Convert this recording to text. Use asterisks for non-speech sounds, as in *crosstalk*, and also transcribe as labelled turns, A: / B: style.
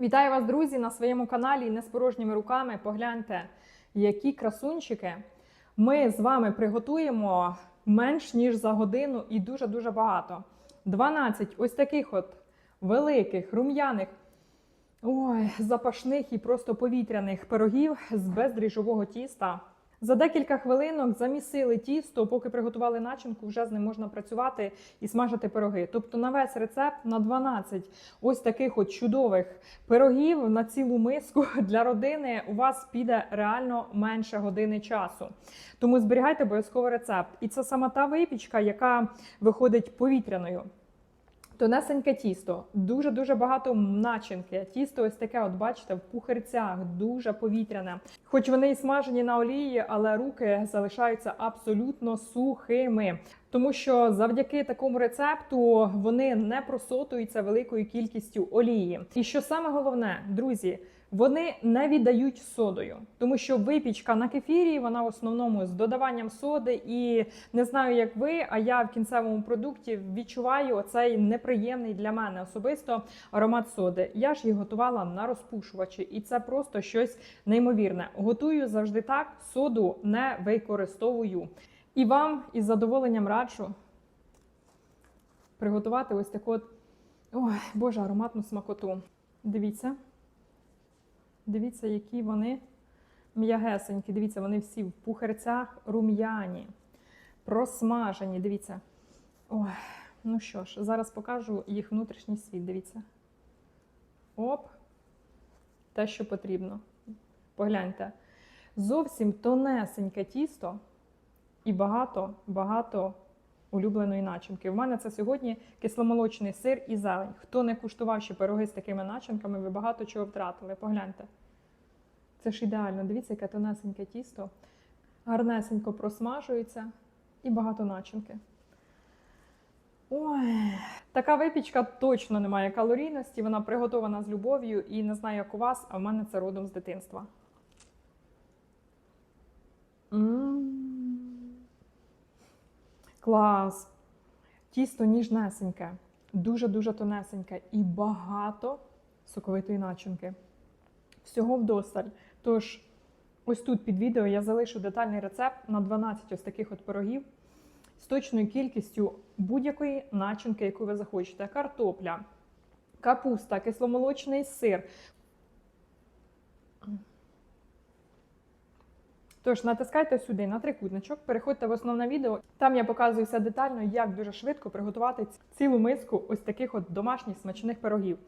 A: Вітаю вас, друзі, на своєму каналі не з порожніми руками. Погляньте, які красунчики ми з вами приготуємо менш ніж за годину і дуже-дуже багато. 12 ось таких от великих, рум'яних, ой, запашних і просто повітряних пирогів з бездріжового тіста. За декілька хвилинок замісили тісто, поки приготували начинку, вже з ним можна працювати і смажити пироги. Тобто на весь рецепт на 12 ось таких от чудових пирогів на цілу миску *laughs* для родини у вас піде реально менше години часу. Тому зберігайте обов'язково рецепт. І це саме та випічка, яка виходить повітряною. Тонесеньке тісто, дуже-дуже багато начинки. Тісто ось таке, от бачите, в пухарцях, дуже повітряне. Хоч вони і смажені на олії, але руки залишаються абсолютно сухими. Тому що завдяки такому рецепту вони не просотуються великою кількістю олії. І що саме головне, друзі, вони не віддають содою, тому що випічка на кефірі вона в основному з додаванням соди. І не знаю, як ви, а я в кінцевому продукті відчуваю оцей неприємний для мене особисто аромат соди. Я ж їх готувала на розпушувачі, і це просто щось неймовірне. Готую завжди так, соду не використовую. І вам із задоволенням раджу приготувати ось таку от, ой, боже, ароматну смакоту. Дивіться. Дивіться, які вони м'ягесенькі. Дивіться, вони всі в пухарцях рум'яні, просмажені. Дивіться. Ой, ну що ж, зараз покажу їх внутрішній світ. Дивіться. Оп. Те, що потрібно. Погляньте. Зовсім тонесеньке тісто і багато, багато улюбленої начинки. В мене це сьогодні кисломолочний сир і зелень. Хто не куштував ще пироги з такими начинками, ви багато чого втратили. Погляньте. Це ж ідеально. Дивіться, яке тонесеньке тісто. Гарнесенько просмажується і багато начинки. Ой, така випічка точно не має калорійності, вона приготована з любов'ю і не знаю, як у вас, а в мене це родом з дитинства. Клас! Тісто ніжнесеньке, дуже-дуже тонесеньке і багато соковитої начинки. Всього вдосталь. Тож, ось тут під відео я залишу детальний рецепт на 12 ось таких от пирогів з точною кількістю будь-якої начинки, яку ви захочете. Картопля, капуста, кисломолочний сир. Тож натискайте сюди на трикутничок, переходьте в основне відео. Там я показую все детально, як дуже швидко приготувати цілу миску ось таких от домашніх смачних пирогів.